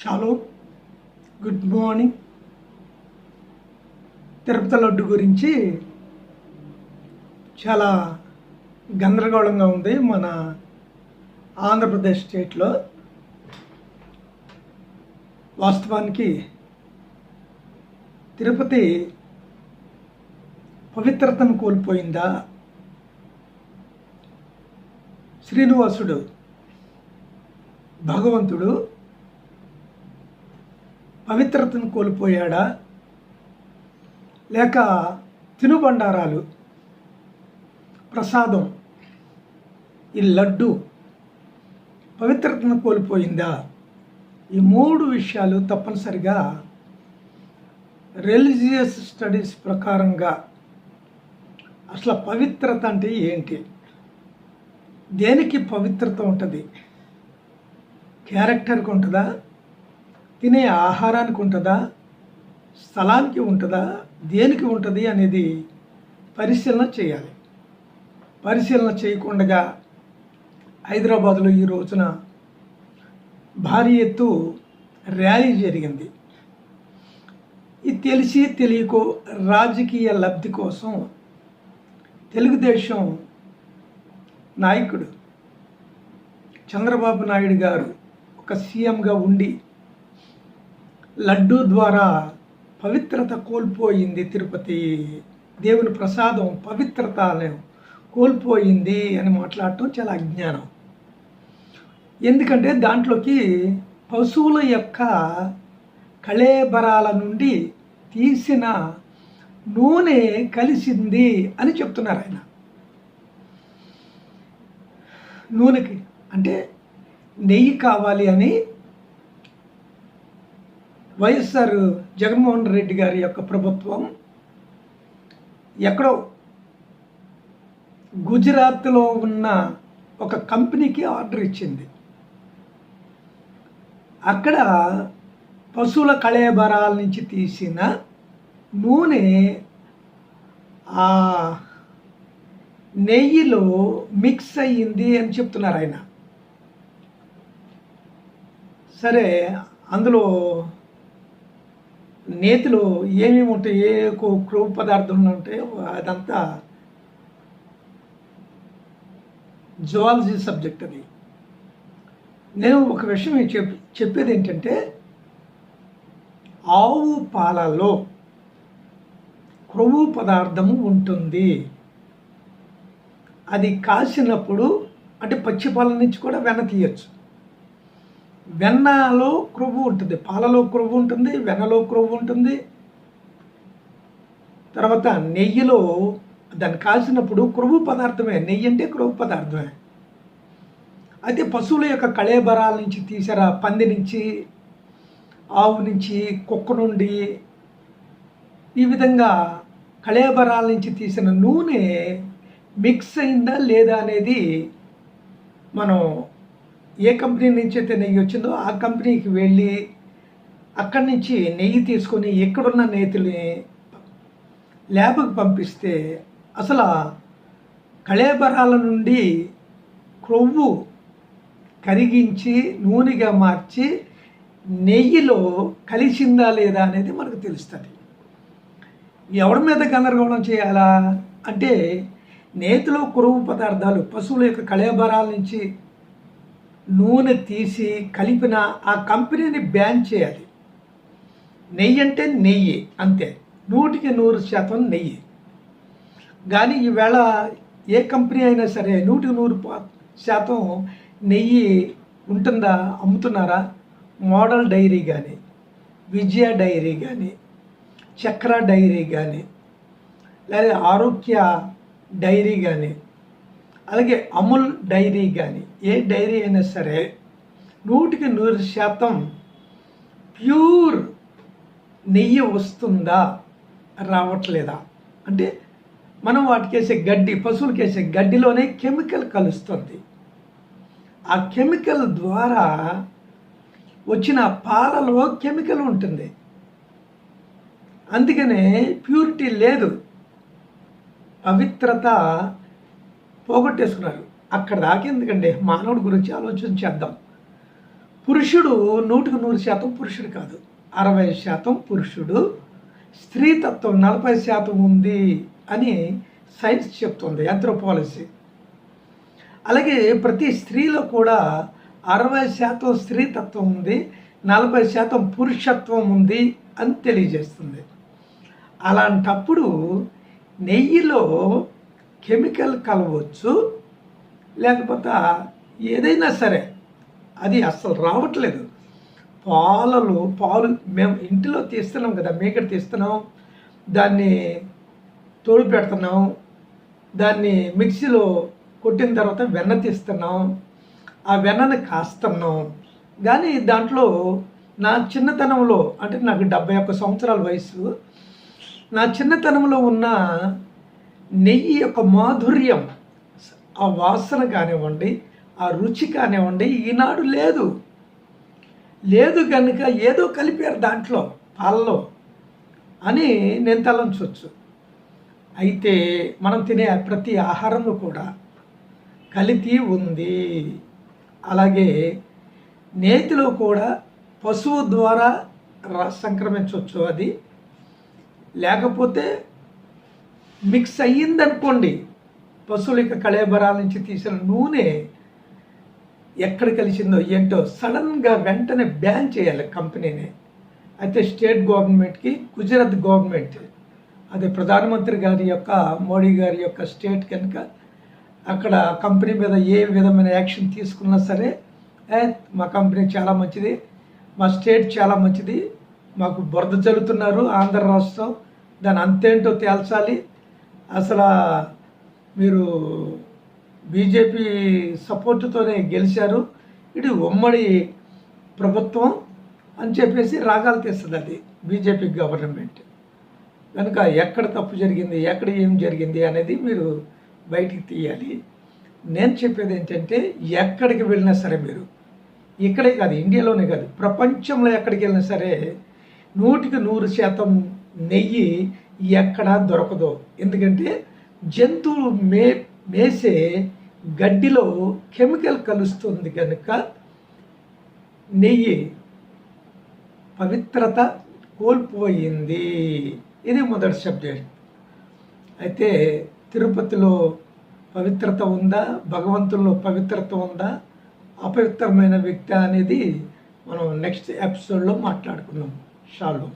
Shallow good morning Tirupati laddu గురించి చాలా గందరగోళంగా ఉంది మన ఆంధ్రప్రదేశ్ స్టేట్లో వాస్తవానికి తిరుపతి పవిత్రతను కోల్పోయిందా? శ్రీనివాసుడు భగవంతుడు పవిత్రతను కోల్పోయాడా? లేక తినుబండారాలు ప్రసాదం ఈ లడ్డు పవిత్రతను కోల్పోయిందా? ఈ మూడు విషయాలు తప్పనిసరిగా రిలీజియస్ స్టడీస్ ప్రకారంగా అసలు పవిత్రత అంటే ఏంటి? దేనికి పవిత్రత ఉంటుంది? క్యారెక్టర్కి ఉంటుందా? తినే ఆహారానికి ఉంటుందా? స్థలానికి ఉంటుందా? దేనికి ఉంటుంది అనేది పరిశీలన చేయాలి. పరిశీలన చేయకుండా హైదరాబాద్లో ఈ రోజున భారీ ఎత్తు ర్యాలీ జరిగింది. ఇది తెలిసి తెలియకో రాజకీయ లబ్ధి కోసం తెలుగుదేశం నాయకుడు చంద్రబాబు నాయుడు గారు ఒక సీఎంగా ఉండి లడ్డూ ద్వారా పవిత్రత కోల్పోయింది తిరుపతి. దేవుని ప్రసాదం పవిత్రత కోల్పోయింది అని మాట్లాడటం చాలా అజ్ఞానం. ఎందుకంటే దాంట్లోకి పశువుల యొక్క కళేబరాల నుండి తీసిన నూనె కలిసింది అని చెప్తున్నారు ఆయన. నూనెకి అంటే నెయ్యి కావాలి అని వైఎస్ఆర్ జగన్మోహన్ రెడ్డి గారి యొక్క ప్రభుత్వం ఎక్కడో గుజరాత్లో ఉన్న ఒక కంపెనీకి ఆర్డర్ ఇచ్చింది. అక్కడ పశువుల కళేబరాల నుంచి తీసిన నూనె ఆ నెయ్యిలో మిక్స్ అయ్యింది అని చెప్తున్నారు ఆయన. సరే అందులో నేతిలో ఏమేమి ఉంటాయి? ఏ క్రొవ్వు పదార్థంలో ఉంటాయో? అదంతా జువాలజీ సబ్జెక్ట్ అది. నేను ఒక విషయం చెప్ చెప్పేది ఏంటంటే ఆవు పాలలో క్రొవ్వు పదార్థము ఉంటుంది. అది కాసినప్పుడు అంటే పచ్చి పాల నుంచి కూడా వెన్న తీయచ్చు వెన్నలో క్రొవ్వు ఉంటుంది. పాలలో క్రొవ్వు ఉంటుంది వెన్నలో క్రొవ్వు ఉంటుంది. తర్వాత నెయ్యిలో దాన్ని కాల్చినప్పుడు క్రొవ్వు పదార్థమే. నెయ్యి అంటే క్రొవ్వు పదార్థమే. అయితే పశువుల యొక్క కళేబరాల నుంచి తీసారా పంది నుంచి ఆవు నుంచి కుక్క నుండి ఈ విధంగా కళేబరాల నుంచి తీసిన నూనె మిక్స్ అయిందా లేదా అనేది మనం ఏ కంపెనీ నుంచి అయితే నెయ్యి వచ్చిందో ఆ కంపెనీకి వెళ్ళి అక్కడి నుంచి నెయ్యి తీసుకొని ఎక్కడున్న నేతిని ల్యాబ్కి పంపిస్తే అసలు కళేబరాల నుండి క్రొవ్వు కరిగించి నూనెగా మార్చి నెయ్యిలో కలిసిందా లేదా అనేది మనకు తెలుస్తుంది. ఎవరి మీద గందరగోళం చేయాలా? అంటే నేతిలో కురువు పదార్థాలు పశువుల యొక్క కళేబరాల నుంచి నూనె తీసి కలిపిన ఆ కంపెనీని బ్యాన్ చేయాలి. నెయ్యి అంటే నెయ్యి అంతే. నూటికి నూరు శాతం నెయ్యి. కానీ ఈవేళ ఏ కంపెనీ అయినా సరే నూటికి నూరు శాతం నెయ్యి ఉంటుందా అమ్ముతున్నారా? మోడల్ డైరీ కానీ విజయ డైరీ కానీ చక్ర డైరీ కానీ లేదా ఆరోగ్య డైరీ కానీ అలాగే అమూల్ డైరీ కానీ ఏ డైరీ అయినా సరే నూటికి నూరు శాతం ప్యూర్ నెయ్యి వస్తుందా రావట్లేదా? అంటే మనం వాటికి వేసే గడ్డి పశువులకి వేసే గడ్డిలోనే కెమికల్ కలుస్తుంది. ఆ కెమికల్ ద్వారా వచ్చిన పాలలో కెమికల్ ఉంటుంది. అందుకనే ప్యూరిటీ లేదు. పవిత్రత పోగొట్టేసుకున్నారు. అక్కడ దాకా ఎందుకండి? మానవుడి గురించి ఆలోచన చేద్దాం. పురుషుడు నూటికి నూరు శాతం పురుషుడు కాదు. అరవై శాతం పురుషుడు. స్త్రీతత్వం నలభై శాతం ఉంది అని సైన్స్ చెప్తుంది యాంథ్రోపాలజీ అలాగే ప్రతి స్త్రీలో కూడా అరవై శాతం స్త్రీతత్వం ఉంది నలభై శాతం పురుషత్వం ఉంది అని తెలియజేస్తుంది. అలాంటప్పుడు నెయ్యిలో కెమికల్ కలవచ్చు లేకపోతే ఏదైనా సరే అది అస్సలు రావట్లేదు. పాలలో పాలు మేము ఇంటిలో తీస్తున్నాం కదా మేకడ తీస్తున్నాం దాన్ని తోడు పెడుతున్నాం దాన్ని మిక్సీలో కొట్టిన తర్వాత వెన్న తీస్తున్నాం ఆ వెన్నని కాస్తున్నాం. కానీ దాంట్లో నా చిన్నతనంలో అంటే నాకు డెబ్బై ఒక్క సంవత్సరాల వయసు నా చిన్నతనంలో ఉన్న నెయ్యి యొక్క మాధుర్యం ఆ వాసన కానివ్వండి ఆ రుచి కానివ్వండి ఈనాడు లేదు. లేదు కనుక ఏదో కలిపారు దాంట్లో పాలలో అని నేను తలంచవచ్చు అయితే మనం తినే ప్రతి ఆహారంలో కూడా కలితీ ఉంది. అలాగే నేతిలో కూడా పశువు ద్వారా ర- సంక్రమించవచ్చు అది. లేకపోతే మిక్స్ అయ్యిందనుకోండి పశువుల యొక్క కళేబరాల నుంచి తీసిన నూనె ఎక్కడ కలిసిందో ఏంటో సడన్గా వెంటనే బ్యాన్ చేయాలి కంపెనీని. అయితే స్టేట్ గవర్నమెంట్కి గుజరాత్ గవర్నమెంట్ అదే ప్రధానమంత్రి గారి యొక్క మోడీ గారి యొక్క స్టేట్ కనుక అక్కడ కంపెనీ మీద ఏ విధమైన యాక్షన్ తీసుకున్నా సరే మా కంపెనీ చాలా మంచిది మా స్టేట్ చాలా మంచిది మాకు బురద జరుగుతున్నారు ఆంధ్ర రాష్ట్రం దాని అంతేంటో తేల్చాలి అసలు మీరు బీజేపీ సపోర్టుతోనే గెలిచారు. ఇది ఉమ్మడి ప్రభుత్వం అని చెప్పేసి రాగాలు తీస్తుంది అది బీజేపీ గవర్నమెంట్. కనుక ఎక్కడ తప్పు జరిగింది ఎక్కడ ఏం జరిగింది అనేది మీరు బయటికి తీయాలి. నేను చెప్పేది ఏంటంటే ఎక్కడికి వెళ్ళినా సరే మీరు ఇక్కడే కాదు ఇండియాలోనే కాదు ప్రపంచంలో ఎక్కడికి వెళ్ళినా సరే నూటికి నూరు శాతం నెయ్యి ఎక్కడా దొరకదు. ఎందుకంటే జంతువులు మే మేసే గడ్డిలో కెమికల్ కలుస్తుంది కనుక నెయ్యి పవిత్రత కోల్పోయింది. ఇది మొదటి సబ్జెక్ట్. అయితే తిరుపతిలో పవిత్రత ఉందా? భగవంతుల్లో పవిత్రత ఉందా? అపవిత్రమైన వ్యక్తి అనేది మనం నెక్స్ట్ ఎపిసోడ్లో మాట్లాడుకున్నాం షాలో.